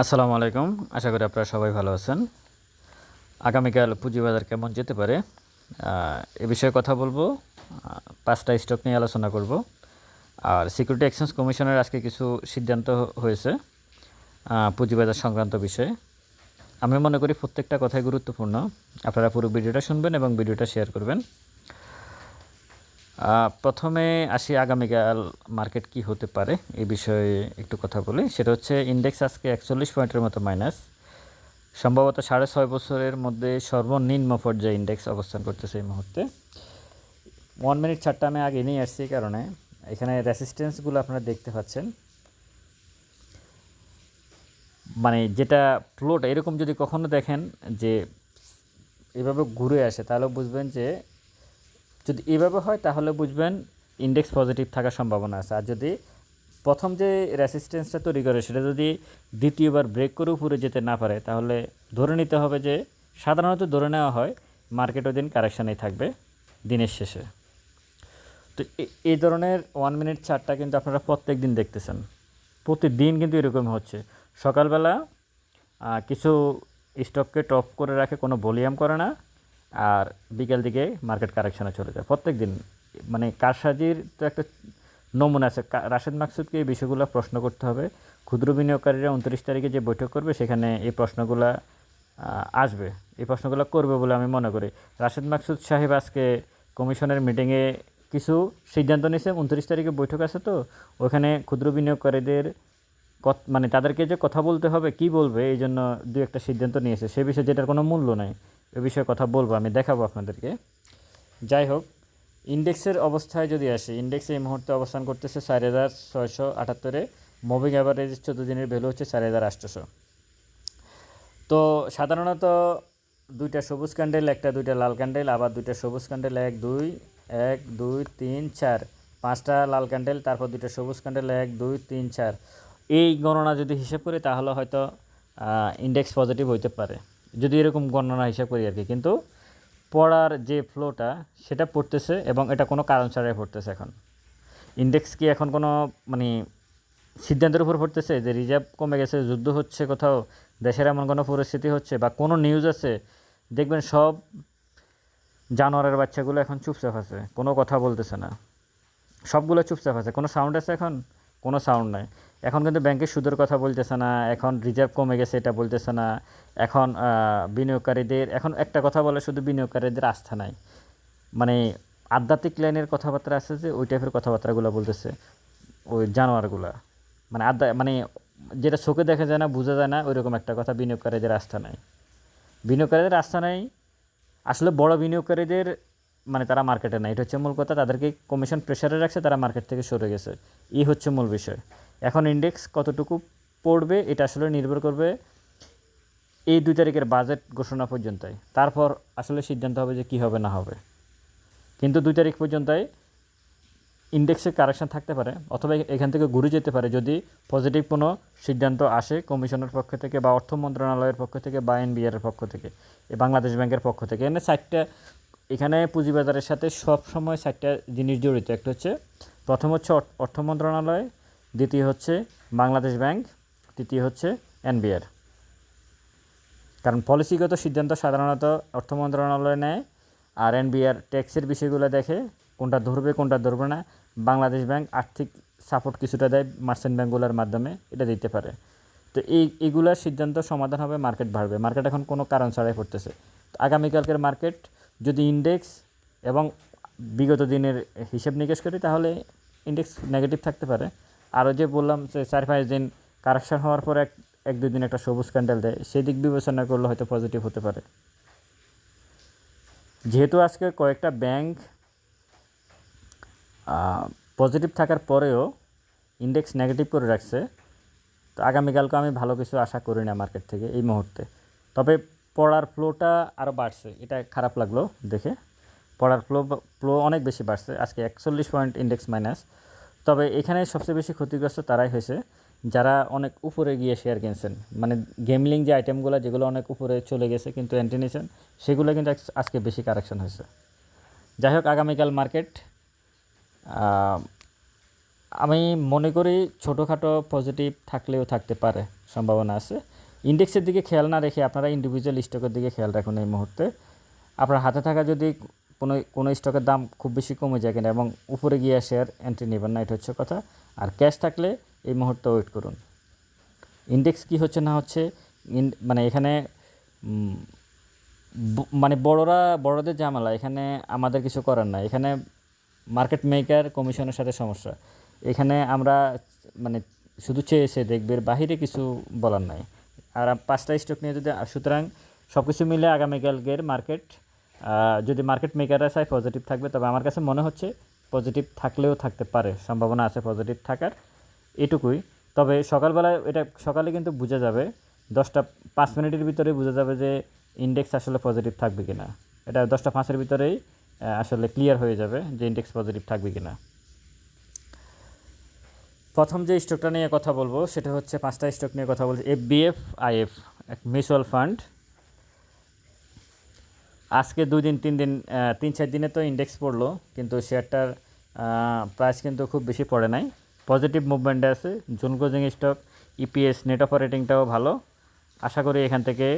আসসালামু আলাইকুম। আশা করি আপনারা সবাই ভালো আছেন। আগামীকাল পুঁজিবাজার কেমন যেতে পারে এ বিষয়ে কথা বলব। পাঁচটা স্টক নিয়ে আলোচনা করব। আর সিকিউরিটি এক্সচেঞ্জ কমিশনের আজকে কিছু সিদ্ধান্ত হয়েছে পুঁজিবাজার সংক্রান্ত বিষয়ে। আমি মনে করি প্রত্যেকটা কথাই গুরুত্বপূর্ণ। আপনারা পুরো ভিডিওটা শুনবেন এবং ভিডিওটা শেয়ার করবেন। প্রথমে আসি আগামীকাল মার্কেট কি হতে পারে, এই বিষয়ে একটু কথা বলি। সেটা হচ্ছে ইন্ডেক্স আজকে একচল্লিশ পয়েন্টের মতো মাইনাস সম্ভবত সাড়ে ছয় বছরের মধ্যে সর্বনিম্ন পর্যায়ে ইন্ডেক্স অবস্থান করতেছে এই মুহূর্তে। ওয়ান মিনিট চারটা আমি আগে নিয়ে আসছি কারণে। এখানে রেসিস্টেন্সগুলো আপনারা দেখতে পাচ্ছেন। মানে যেটা ফ্লোট এরকম যদি কখনো দেখেন যে এভাবে ঘুরে আসে, তাহলে বুঝবেন যে যদি এভাবে হয়, তাহলে বুঝবেন ইন্ডেক্স পজিটিভ থাকার সম্ভাবনা আছে। আর যদি প্রথম যে রেসিস্টেন্সটা তৈরি করে, সেটা যদি দ্বিতীয়বার ব্রেক করে উপরে যেতে না পারে, তাহলে ধরে নিতে হবে যে সাধারণত ধরে নেওয়া হয় মার্কেট ওই দিন কারেকশানেই থাকবে দিনের শেষে। তো এই ধরনের ওয়ান মিনিট চারটা কিন্তু আপনারা প্রত্যেক দিন দেখতেছেন। প্রতিদিন কিন্তু এরকম হচ্ছে। সকালবেলা কিছু স্টককে টপ করে রাখে, কোনো ভলিউম করে না। আর বিকেল দিকে মার্কেট কারেকশনে চলে যায়। প্রত্যেক দিন মানে কারসাজির তো একটা নমুনা আছে। রাশেদ মাকসুদকে এই বিষয়গুলো প্রশ্ন করতে হবে। ক্ষুদ্র বিনিয়োগকারীরা উনত্রিশ তারিখে যে বৈঠক করবে, সেখানে এই প্রশ্নগুলো আসবে। এই প্রশ্নগুলো করবে বলে আমি মনে করি। রাশেদ মাকসুদ সাহেব আজকে কমিশনের মিটিংয়ে কিছু সিদ্ধান্ত নিয়েছে। উনত্রিশ তারিখে বৈঠক আছে তো, ওখানে ক্ষুদ্র বিনিয়োগকারীদের মানে তাদেরকে যে কথা বলতে হবে, কি বলবে, এই জন্য দু একটা সিদ্ধান্ত নিয়েছে। সে বিষয়ে যেটার কোনো মূল্য নাই। এ বিষয়ে কথা বলব, আমি দেখাবো আপনাদেরকে। যাই হোক, ইন্ডেক্সের অবস্থায় যদি আসে, ইন্ডেক্স এই মুহূর্তে অবস্থান করতেছে চার হাজার ছয়শো আটাত্তরে মুভিং অ্যাভারেজ চোদ্দ দিনের ভ্যালু হচ্ছে চার হাজার আটশোশো। তো সাধারণত দুইটা সবুজ ক্যান্ডেল একটা দুইটা লাল ক্যান্ডেল আবার দুইটা সবুজ ক্যান্ডেল এক, দুই এক, দুই, তিন, চার। পাঁচটা লাল ক্যান্ডেল তারপর দুইটা সবুজ ক্যান্ডেল এক, দুই, তিন, চার। এই গণনা যদি হিসেব করি, তাহলে হয়তো ইন্ডেক্স পজিটিভ হইতে পারে। যদি এরকম গণনা হিসাব করি আর কি, কিন্তু পড়ার যে ফ্লোটা সেটা পড়তেছে এবং এটা কোনো কারণ ছাড়াই পড়তেছে এখন। ইন্ডেক্স কি এখন কোনো মানে সিদ্ধান্তের উপর পড়তেছে যে রিজার্ভ কমে গেছে, যুদ্ধ হচ্ছে কোথাও, দেশের এমন কোনো পরিস্থিতি হচ্ছে বা কোনো নিউজ আছে? দেখবেন সব জানোয়ারের বাচ্চাগুলো এখন চুপচাপ আছে, কোনো কথা বলতেছে না। সবগুলো চুপচাপ আছে, কোনো সাউন্ড আছে এখন? কোনো সাউন্ড নাই। এখন কিন্তু ব্যাংকের সুদের কথা বলতেছে না, এখন রিজার্ভ কমে গেছে এটা বলতেছে না, এখন বিনিয়োগকারীদের, এখন একটা কথা বলে শুধু বিনিয়োগকারীদের আস্থা নাই। মানে আধ্যাত্মিক লাইনের কথাবার্তা আছে যে ওই টাইপের কথাবার্তাগুলো বলতেছে, ওই জানোয়ারগুলা। মানে আধ্যা মানে যেটা চোখে দেখা যায় না, বোঝা যায় না, ওইরকম একটা কথা বিনিয়োগকারীদের আস্থা নাই। বিনিয়োগকারীদের আস্থা নাই, আসলে বড় বিনিয়োগকারীদের মানে তারা মার্কেটে নাই। এটা হচ্ছে মূল কথা। তাদেরকে কমিশন প্রেশারে রাখছে, তারা মার্কেট থেকে সরে গেছে। এই হচ্ছে মূল বিষয়। এখন ইন্ডেক্স কতটুকু পড়বে, এটা আসলে নির্ভর করবে এই দুই তারিখের বাজেট ঘোষণা পর্যন্তই। তারপর আসলে সিদ্ধান্ত হবে যে কী হবে, না হবে। কিন্তু দুই তারিখ পর্যন্তই ইন্ডেক্সের কারেকশন থাকতে পারে, অথবা এখান থেকে ঘুরে যেতে পারে। যদি পজিটিভ কোনো সিদ্ধান্ত আসে কমিশনের পক্ষ থেকে বা অর্থ মন্ত্রণালয়ের পক্ষ থেকে বা এনবিআর এর পক্ষ থেকে বাংলাদেশ ব্যাংকের পক্ষ থেকে। এখানে চারটা এখানে পুঁজিবাজারের সাথে সব সময় চারটা জিনিস জড়িত। একটা হচ্ছে, প্রথম হচ্ছে অর্থ- মন্ত্রণালয়, দ্বিতীয় হচ্ছে বাংলাদেশ ব্যাংক, তৃতীয় হচ্ছে এনবিআর। কারণ পলিসিগত সিদ্ধান্ত সাধারণত অর্থ মন্ত্রণালয় নেয়, আর এনবিআর ট্যাক্সের বিষয়গুলো দেখে কোনটা ধরবে কোনটা ধরবে না। বাংলাদেশ ব্যাংক আর্থিক সাপোর্ট কিছুটা দেয় মার্চেন্ট ব্যাঙ্কগুলোর মাধ্যমে, এটা দিতে পারে। তো এই এগুলার সিদ্ধান্ত সমাধান হবে, মার্কেট বাড়বে। মার্কেট এখন কোনো কারণ ছাড়াই পড়তেছে। তো আগামীকালকের মার্কেট যদি ইন্ডেক্স এবং বিগত দিনের হিসেব নিকেশ করি, তাহলে ইন্ডেক্স নেগেটিভ থাকতে পারে। আরও যে বললাম যে চার পাঁচ দিন কারেকশন হওয়ার পর এক এক দুই দিন একটা সবুজ ক্যান্ডেল দেয়, সেই দিক বিবেচনা করলে হয়তো পজিটিভ হতে পারে। যেহেতু আজকে কয়েকটা ব্যাংক পজিটিভ থাকার পরেও ইন্ডেক্স নেগেটিভ করে রাখছে, তো আগামীকালকে আমি ভালো কিছু আশা করি না মার্কেট থেকে এই মুহূর্তে। তবে পড়ার ফ্লোটা আরও বাড়ছে। এটা খারাপ লাগল দেখে। পড়ার ফ্লো ফ্লো অনেক বেশি বাড়ছে। আজকে একচল্লিশ পয়েন্ট ইন্ডেক্স মাইনাস তবে এখানে সবচেয়ে বেশি ক্ষতিগ্রস্ত তারাই হয়েছে। যারা অনেক উপরে গিয়ে শেয়ার কিনছেন। মানে গেমলিং যে আইটেমগুলো যেগুলো অনেক উপরে চলে গেছে কিন্তু নিয়েছেন, সেগুলো কিন্তু আজকে বেশি কারেকশন হয়েছে। যাই হোক, আগামীকাল মার্কেট আমি মনে করি ছোটোখাটো পজিটিভ থাকলেও থাকতে পারে, সম্ভাবনা আছে। ইন্ডেক্সের দিকে খেয়াল না রেখে আপনারা ইন্ডিভিজুয়াল স্টকের দিকে খেয়াল রাখুন এই মুহূর্তে। আপনার হাতে থাকা যদি কোনো কোনো স্টকের দাম খুব বেশি কমে যায় কিনা এবং উপরে গিয়ে শেয়ার এন্ট্রি নেবেন না, এটা হচ্ছে কথা। আর ক্যাশ থাকলে এই মুহূর্তে ওয়েট করুন। ইন্ডেক্স কি হচ্ছে না হচ্ছে মানে এখানে মানে বড়রা, বড়দের ঝামেলা, এখানে আমাদের কিছু করার নাই। এখানে মার্কেট মেকার কমিশনের সাথে সমস্যা। এখানে আমরা মানে শুধু চেয়ে এসে দেখবে বাহিরে কিছু বলার নাই। আর পাঁচটা স্টক নিয়ে যদি সুতরাং সব কিছু মিলে আগামীকালকের মার্কেট যদি মার্কেট মেকাররা চায় পজিটিভ থাকবে। তবে আমার কাছে মনে হচ্ছে পজিটিভ থাকলেও থাকতে পারে, সম্ভাবনা আছে পজিটিভ থাকার, এটুকুই। তবে সকালবেলায় এটা সকালে কিন্তু বোঝা যাবে, দশটা পাঁচ মিনিটের ভিতরে বোঝা যাবে যে ইন্ডেক্স আসলে পজিটিভ থাকবে কিনা। এটা দশটা পাঁচের ভিতরেই আসলে ক্লিয়ার হয়ে যাবে যে ইন্ডেক্স পজিটিভ থাকবে কিনা। প্রথম যে স্টকটা নিয়ে কথা বলব, সেটা হচ্ছে পাঁচটা স্টক নিয়ে কথা বলছি। এফ বিএফ আইএফ এক মিউচুয়াল ফান্ড আজকে দুই দিন, তিন দিন তিন, চার দিনে তো ইন্ডেক্স পড়ল, কিন্তু শেয়ারটার প্রাইস কিন্তু খুব বেশি পড়ে নাই। পজিটিভ মুভমেন্টে আছে। June closing stock EPS net অপারেটিংটাও ভালো। আশা করি এখান থেকে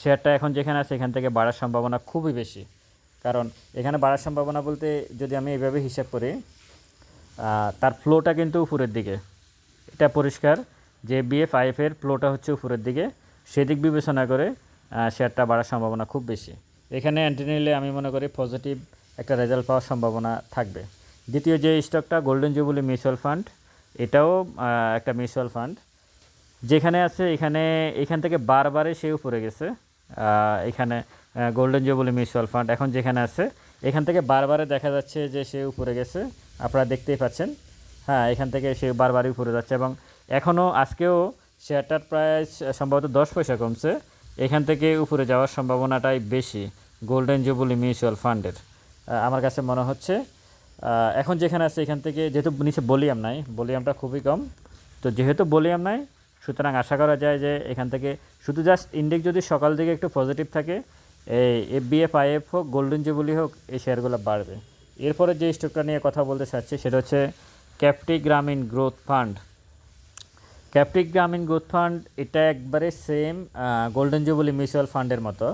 শেয়ারটা এখন যেখানে আছে, এখান থেকে বাড়ার সম্ভাবনা খুবই বেশি। কারণ এখানে বাড়ার সম্ভাবনা বলতে যদি আমি এভাবে হিসাব করি তার ফ্লোটা কিন্তু উপরের দিকে। এটা পরিষ্কার যে বিএফ আইএফের ফ্লোটা হচ্ছে উপরের দিকে। সেদিক বিবেচনা করে শেয়ারটা বাড়ার সম্ভাবনা খুব বেশি। এখানে অ্যান্টি নিলে আমি মনে করি পজিটিভ একটা রেজাল্ট পাওয়ার সম্ভাবনা থাকবে। দ্বিতীয় যে স্টকটা গোল্ডেন জুবলি মিউচুয়াল ফান্ড এটাও একটা মিউচুয়াল ফান্ড যেখানে আছে, এখানে, এখান থেকে বারবারে সে উপরে গেছে। এখানে গোল্ডেন জুবলি মিউচুয়াল ফান্ড এখন যেখানে আছে, এখান থেকে বারবারে দেখা যাচ্ছে যে সে উপরে গেছে। আপনারা দেখতেই পাচ্ছেন। হ্যাঁ এখান থেকে সে বারবারই উপরে যাচ্ছে এবং এখনও আজকেও শেয়ারটার প্রাইস সম্ভবত দশ পয়সা কমছে। এখান থেকে উপরে যাওয়ার সম্ভাবনাটাই বেশি গোল্ডেন জুবলি মিউচুয়াল ফান্ডের আমার কাছে মনে হচ্ছে এখন যেখানে আছে এখান থেকে, যেহেতু নিচে বলিয়াম নাই বলিয়ামটা খুবই কম, তো যেহেতু বলিয়াম নাই, সুতরাং আশা করা যায় যে এখান থেকে শুধু জাস্ট ইন্ডেক্স যদি সকাল দিকে একটু পজিটিভ থাকে, এই এফ বিএফ আইএফ হোক গোল্ডেন জুবলি হোক, এই শেয়ারগুলো বাড়বে। এরপরে যে স্টকটা নিয়ে কথা বলতে চাচ্ছি, সেটা হচ্ছে ক্যাপটি Grameen growth fund ক্যাপটি Grameen growth fund এটা একবারে সেম গোল্ডেন জুবলি মিউচুয়াল ফান্ডের মতো।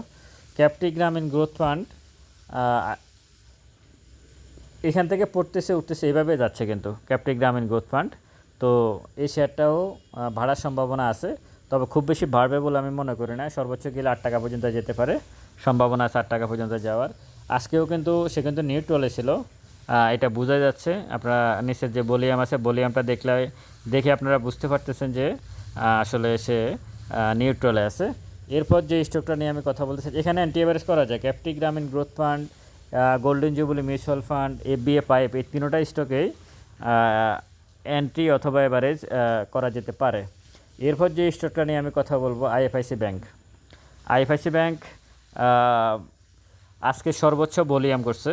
ক্যাপটি গ্রামীণ গ্রোথ ফান্ড এখান থেকে পড়তেছে, উঠতেছে, এইভাবে যাচ্ছে কিন্তু ক্যাপটি গ্রামীণ গ্রোথ ফান্ড তো এই শেয়ারটাও ভাড়ার সম্ভাবনা আছে, তবে খুব বেশি বাড়বে বলে আমি মনে করি না। সর্বোচ্চ গেলে আট টাকা পর্যন্ত যেতে পারে। সম্ভাবনা আছে আট টাকা পর্যন্ত যাওয়ার। আজকেও কিন্তু সে কিন্তু নিউট্রালে ছিল এটা বোঝা যাচ্ছে। আপনারা নিচের যে বলিয়াম আছে বলিয়ামটা দেখলে, দেখে আপনারা বুঝতে পারতেছেন যে আসলে সে নিউট্রালে আছে। এরপর যে স্টকটা নিয়ে আমি কথা বলতে চাই এখানে অ্যান্টি এভারেজ করা যায়। Capitec Grameen growth fund golden jubilee mutual fund, FBA পাইপ, এই তিনোটা স্টকেই এন্ট্রি অথবা অ্যাভারেজ করা যেতে পারে। এরপর যে স্টকটা নিয়ে আমি কথা বলব, আইএফআইসি ব্যাংক। আইএফআইসি ব্যাংক আজকে সর্বোচ্চ ভলিউম করছে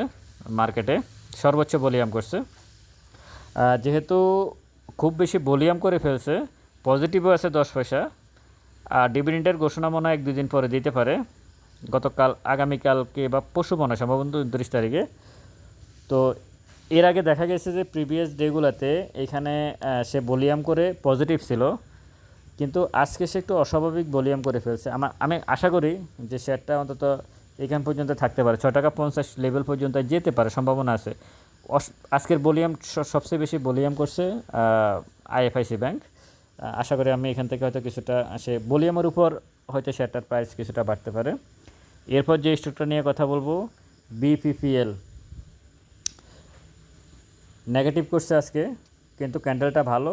মার্কেটে, সর্বোচ্চ ভলিউম করছে। যেহেতু খুব বেশি ভলিউম করে ফেলছে, পজিটিভও আছে দশ পয়সা। আর ডিভিডেন্ডের ঘোষণা মনে হয় এক দুদিন পরে দিতে পারে। গতকাল, আগামীকালকে বা পশু মনে সম্ভবত উনত্রিশ তারিখে। তো এর আগে দেখা গেছে যে প্রিভিয়াস ডেগুলোতে এখানে সে ভলিউম করে পজিটিভ ছিল। কিন্তু আজকে সে একটু অস্বাভাবিক ভলিউম করে ফেলছে। আমার আমি আশা করি যে শেয়ারটা অন্তত এখান পর্যন্ত থাকতে পারে। ছয় টাকা পঞ্চাশ লেভেল পর্যন্ত যেতে পারে, সম্ভাবনা আছে। আজকের ভলিউম সবচেয়ে বেশি ভলিউম করছে আইএফআইসি ব্যাংক। আশা করি আমি এখান থেকে হয়তো কিছুটা সে ভলিউমের উপর হয়তো শেয়ারটার প্রাইস কিছুটা বাড়তে পারে। এরপর যে স্টকটা নিয়ে কথা বলব বিপিপিএল নেগেটিভ করছে আজকে, কিন্তু ক্যান্ডেলটা ভালো।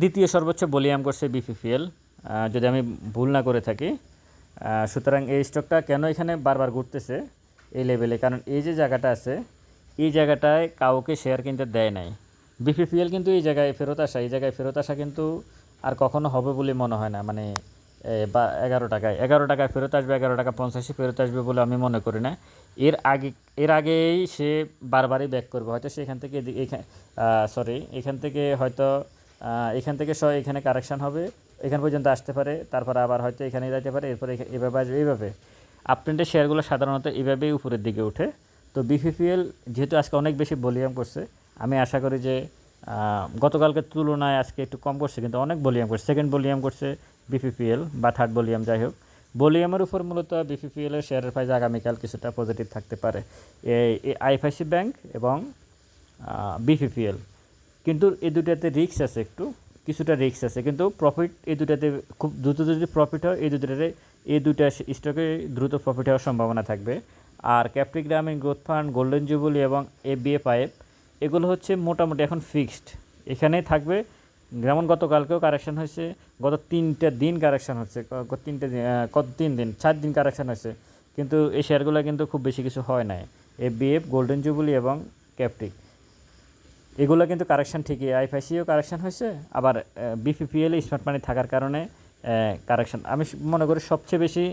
দ্বিতীয় সর্বোচ্চ ভলিউম করছে বিপিপিএল যদি আমি ভুল না করে থাকি সুতরাং এই স্টকটা কেন এখানে বারবার ঘুরতেছে এই লেভেলে? কারণ এই যে জায়গাটা আছে, এই জায়গাটায় কাউকে শেয়ার কিনতে দেয় নাই। বিপিপিএল কিন্তু এই জায়গায় ফেরত আসা, এই জায়গায় ফেরত আসা কিন্তু আর কখনো হবে বলে মনে হয় না। মানে বা, এগারো টাকায় এগারো টাকায় ফেরত আসবে, এগারো টাকা পঞ্চাশে ফেরত আসবে বলে আমি মনে করি না। এর আগে, এর আগেই সে বারবারই ব্যাক করবে। হয়তো সেখান থেকে এখানে সরি এখান থেকে হয়তো এখান থেকে সব এখানে কারেকশান হবে। এখান পর্যন্ত আসতে পারে তারপর আবার হয়তো এখানে যাইতে পারে এরপরে এভাবে আসবে এইভাবে। আপট্রেন্ডের শেয়ারগুলো সাধারণত এভাবেই উপরের দিকে ওঠে। তো বিপিপিএল যেহেতু আজকে অনেক বেশি ভলিউম করছে আমি আশা করি যে আহ, গতকালকের তুলনায় আজকে একটু কম করছে কিন্তু অনেক ভলিউম করছে। সেকেন্ড ভলিউম করছে বিপিপিএল বা থার্ড ভলিউম যাই হোক। ভলিউমের উপর মূলত বিপিপিএল এর শেয়ারের প্রাইস আগামীকাল কিছুটা পজিটিভ থাকতে পারে। এই আইএফআইসি ব্যাংক এবং বিপিপিএল কিন্তু এই দুটাতে রিস্ক আছে একটু। কিছুটা রিস্ক আছে। কিন্তু প্রফিট এই দুটাতে খুব দ্রুত যদি প্রফিট হয়, এই দুটাতে এই দুটা স্টকে দ্রুত প্রফিট হওয়ার সম্ভাবনা থাকবে। আর ক্যাপ্টিক গ্রামীণ গ্রোথ ফান্ড গোল্ডেন জুবলি এবং এ বিএ পাইপ এগুলো হচ্ছে মোটামুটি এখন ফিক্সড এখানেই থাকবে, যেমন গতকালকেও কারেকশন হয়েছে, গত তিনটা দিন কারেকশন হচ্ছে তিনটে দিন কত তিন দিন, চার দিন কারেকশন হয়েছে। কিন্তু এই শেয়ারগুলো কিন্তু খুব বেশি কিছু হয় নাই। এ বিএফ গোল্ডেন জুবলি এবং ক্যাপটিক এগুলো কিন্তু কারেকশন ঠিকই। আইফআইসিও কারেকশন হয়েছে, আবার বিপিপিএল স্মার্ট মানি থাকার কারণে কারেকশন। আমি মনে করি সবচেয়ে বেশি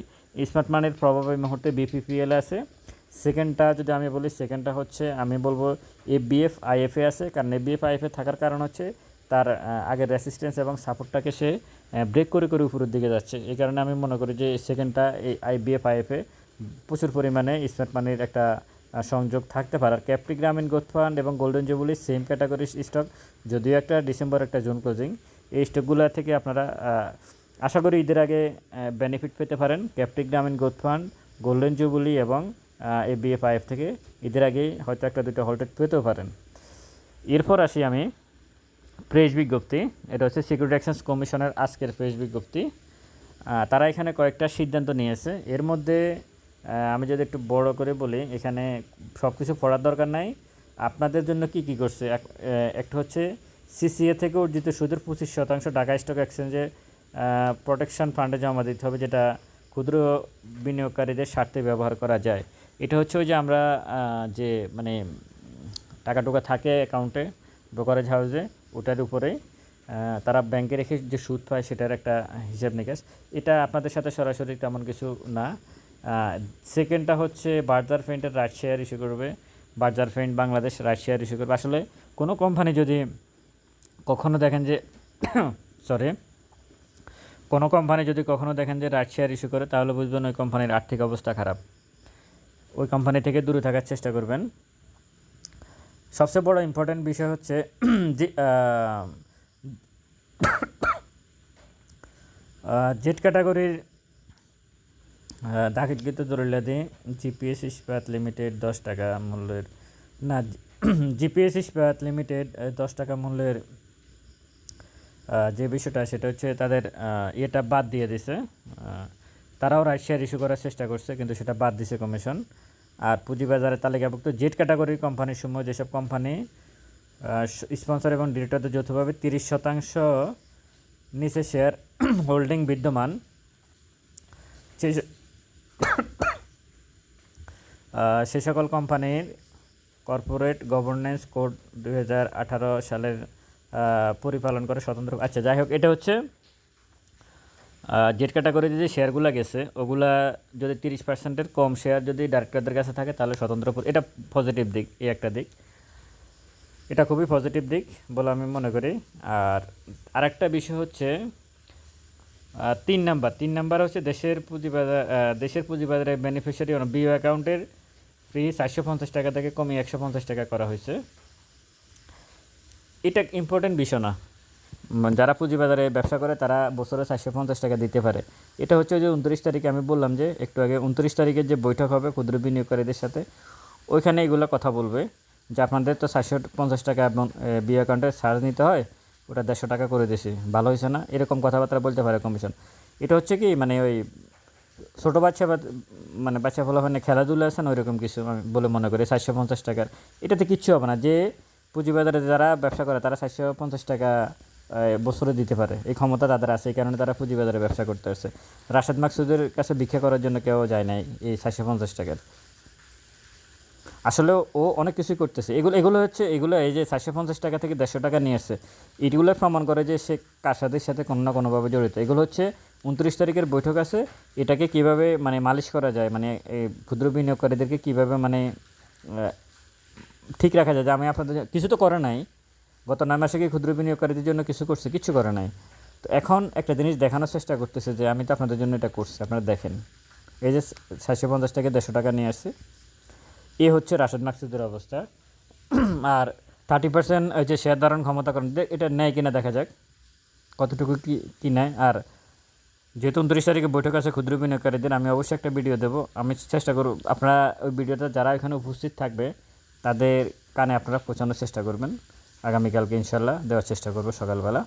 স্মার্ট মানির প্রভাব এই মুহূর্তে বিপিপিএল আছে। সেকেন্ডটা যদি আমি বলি সেকেন্ডটা হচ্ছে, আমি বলব এফবিএফ আইএফএ আছে, কারণ এফবিএফ আইএফএ থাকার কারণ হচ্ছে, তার আগের রেসিস্ট্যান্স এবং সাপোর্টটাকে সে ব্রেক করে করে উপরের দিকে যাচ্ছে। এই কারণে আমি মনে করি যে সেকেন্ডটা এই আইবিএফ আইএফএ প্রচুর পরিমাণে স্মার্ট মানির একটা সংযোগ থাকতে পারে। আর ক্যাপ্টি গ্রামীণ গ্রোথ ফান্ড এবং গোল্ডেন জুবলি সেম ক্যাটাগরির স্টক যদিও একটা ডিসেম্বর একটা জুন ক্লোজিং এই স্টকগুলো থেকে আপনারা আশা করি ঈদের আগে বেনিফিট পেতে পারেন। ক্যাপ্টি Grameen growth fund golden jubilee এবং এ বিএফআইএফ থেকে ঈদের আগেই হয়তো একটা দুটো হোল্টেড পেতেও পারেন। এরপর আসি আমি প্রেস বিজ্ঞপ্তি। এটা হচ্ছে সিকিউরিটি এক্সচেঞ্জ কমিশনের আজকের প্রেস বিজ্ঞপ্তি। তারা এখানে কয়েকটা সিদ্ধান্ত নিয়েছে। এর মধ্যে আমি যদি একটু বড় করে বলি, এখানে সব কিছু পড়ার দরকার নাই। আপনাদের জন্য কি কি করছে? এক- একটা হচ্ছে সিসিএ থেকে অর্জিত সুদের পঁচিশ শতাংশ ঢাকা স্টক এক্সচেঞ্জে প্রোটেকশন ফান্ডে জমা দিতে হবে, যেটা ক্ষুদ্র বিনিয়োগকারীদের স্বার্থে ব্যবহার করা যায়। এটা হচ্ছে ওই যে আমরা যে মানে টাকা টুকা থাকে অ্যাকাউন্টে ব্রোকারেজ হাউসে ওটার উপরে তারা ব্যাংকে রেখে যে সুদ পায়, সেটার একটা হিসাব নিকাশ। এটা আপনাদের সাথে সরাসরি তেমন কিছু না। সেকেন্ডটা হচ্ছে বার্জার ফেন্টের রাইট শেয়ার ইস্যু করবে। Berger paint Bangladesh right share issue করবে। আসলে কোনো কোম্পানি যদি কখনো দেখেন যে সরি কোনো কোম্পানি যদি কখনো দেখেন যে রাইট শেয়ার ইস্যু করে, তাহলে বুঝবেন ওই কোম্পানির আর্থিক অবস্থা খারাপ। ওই কোম্পানি থেকে দূরে থাকার চেষ্টা করবেন। সবচেয়ে বড় ইম্পর্ট্যান্ট বিষয় হচ্ছে জেড ক্যাটাগরির দাখিলকৃত দলিলাদি জিপিএস ইস্পাত লিমিটেড দশ টাকা মূল্যের, না, জিপিএস ইস্পাত লিমিটেড দশ টাকা মূল্যের যে বিষয়টা সেটা হচ্ছে তাদের ইয়েটা বাদ দিয়ে দিছে। তারাও রাইট শেয়ার ইস্যু করার চেষ্টা করছে, কিন্তু সেটা বাদ দিছে কমিশন আর পুঁজিবাজারে তালিকাভুক্ত জেড ক্যাটাগরির কোম্পানির সময় যেসব কোম্পানি স্পন্সর এবং ডিরেক্টরদের যৌথভাবে তিরিশ শতাংশ নিচে শেয়ার হোল্ডিং বিদ্যমান, সেই স- সকল কোম্পানির কর্পোরেট গভর্নেন্স কোড দু হাজার আঠারো সালের পরিপালন করে স্বতন্ত্র। আচ্ছা যাই হোক, এটা হচ্ছে জেট ক্যাটাগরিতে যে শেয়ারগুলো গেছে, ওগুলা যদি তিরিশ পার্সেন্টের কম শেয়ার যদি ডাইরেক্টরদের কাছে থাকে, তাহলে স্বতন্ত্র এটা পজিটিভ দিক, এই একটা দিক। এটা খুবই পজিটিভ দিক বলে আমি মনে করি। আর আরেকটা বিষয় হচ্ছে তিন নাম্বার। তিন নাম্বার হচ্ছে দেশের পুঁজিবাজার দেশের পুঁজিবাজারে বেনিফিশিয়ারি বিও অ্যাকাউন্টের ফ্রি চারশো পঞ্চাশ টাকা থেকে কমিয়ে একশো পঞ্চাশ টাকা করা হয়েছে। এটা ইম্পর্টেন্ট বিষয় না। যারা পুঁজিবাজারে ব্যবসা করে, তারা বছরে চারশো পঞ্চাশ টাকা দিতে পারে। এটা হচ্ছে যে উনত্রিশ তারিখে আমি বললাম যে, একটু আগে উনত্রিশ তারিখের যে বৈঠক হবে ক্ষুদ্র বিনিয়োগকারীদের সাথে, ওইখানে এগুলো কথা বলবে যে, আপনাদের তো চারশো পঞ্চাশ টাকা এবং বি অ্যাকাউন্টে চার্জ নিতে হয়, ওটা দেড়শো টাকা করে দিয়েছি। ভালো হয়েছে না? এরকম কথাবার্তা বলতে পারে কমিশন এটা হচ্ছে কি মানে ওই ছোটো বাচ্চা বা মানে বাচ্চা ফলা মানে খেলাধুলা আছে না ওইরকম কিছু? আমি বলে মনে করি চারশো পঞ্চাশ টাকার। এটাতে কিচ্ছু হবে না। যে পুঁজিবাজারে যারা ব্যবসা করে, তারা চারশো পঞ্চাশ টাকা বছরে দিতে পারে। এই ক্ষমতা তাদের আছে, এই কারণে তারা পুঁজিবাজারে ব্যবসা করতে আসছে রাশেদ মাকসুদের কাছে ভিক্ষা করার জন্য কেউ যায় নাই এই চারশো পঞ্চাশ টাকার। আসলে ও অনেক কিছুই করতেছে। এগুলো এগুলো হচ্ছে এগুলো এই যে চারশো পঞ্চাশ টাকা থেকে দেড়শো টাকা নিয়ে আসছে। এগুলো প্রমাণ করে যে সে কারসাদের সাথে কোনো না কোনোভাবে জড়িত। এগুলো হচ্ছে উনত্রিশ তারিখের বৈঠক আছে। এটাকে কীভাবে মানে মালিশ করা যায়? মানে ক্ষুদ্র বিনিয়োগকারীদেরকে কীভাবে মানে ঠিক রাখা যায়? যে আমি আপনাদের কিছু তো করে নাই। গত নয় মাসে কি ক্ষুদ্র বিনিয়োগকারীদের জন্য কিছু করছে? কিছু করে নাই। তো এখন একটা জিনিস দেখানোর চেষ্টা করতেছে যে আমি তো আপনাদের জন্য এটা করছি। আপনারা দেখেন। এই যে চারশো পঞ্চাশ টাকা দেড়শো টাকা নিয়ে আসছে। এ হচ্ছে রাশেদ মাকসুদের অবস্থা। আর থার্টি পার্সেন্ট, ওই যে শেয়ার ধারণ ক্ষমতা করেন এটা নেয় কিনা দেখা যাক। কতটুকু কি কি নেয়? আর যেহেতু উনত্রিশ তারিখে বৈঠক আছে ক্ষুদ্র বিনিয়োগকারীদের, আমি অবশ্যই একটা ভিডিও দেবো। আমি চেষ্টা করব, আপনারা ওই ভিডিওটা যারা এখানে উপস্থিত থাকবে, তাদের কানে আপনারা পৌঁছানোর চেষ্টা করবেন। আগামীকালকে ইনশাল্লাহ দেওয়ার চেষ্টা করব সকালবেলা।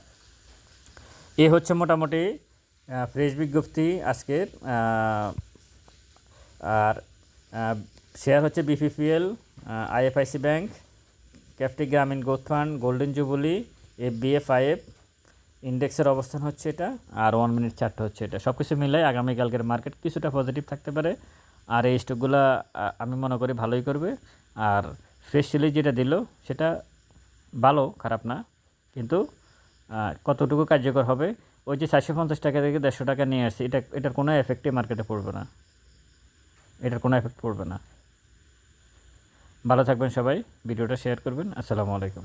এ হচ্ছে মোটামুটি ফ্রেশ বিজ্ঞপ্তি আজকের। আর শেয়ার হচ্ছে BPPL IFIC bank Capitec Grameen growth fund golden jubilee F BF IF ইন্ডেক্সের অবস্থান হচ্ছে এটা, আর ওয়ান মিনিট চারটে হচ্ছে এটা। সব কিছু মিলাই আগামীকালকের মার্কেট কিছুটা পজিটিভ থাকতে পারে। আর এই স্টকগুলো আমি মনে করি ভালোই করবে। আর ফ্রেশ সিলিজ যেটা দিল, সেটা ভালো, খারাপ না। কিন্তু কতটুকু কার্যকর হবে, ওই যে চারশো পঞ্চাশ টাকা থেকে দেড়শো টাকা নিয়ে আসছে, এটা, এটার কোনো এফেক্টই মার্কেটে পড়বে না। এটার কোনো এফেক্ট পড়বে না। ভালো থাকবেন সবাই, ভিডিওটা শেয়ার করবেন। আসসালামু আলাইকুম।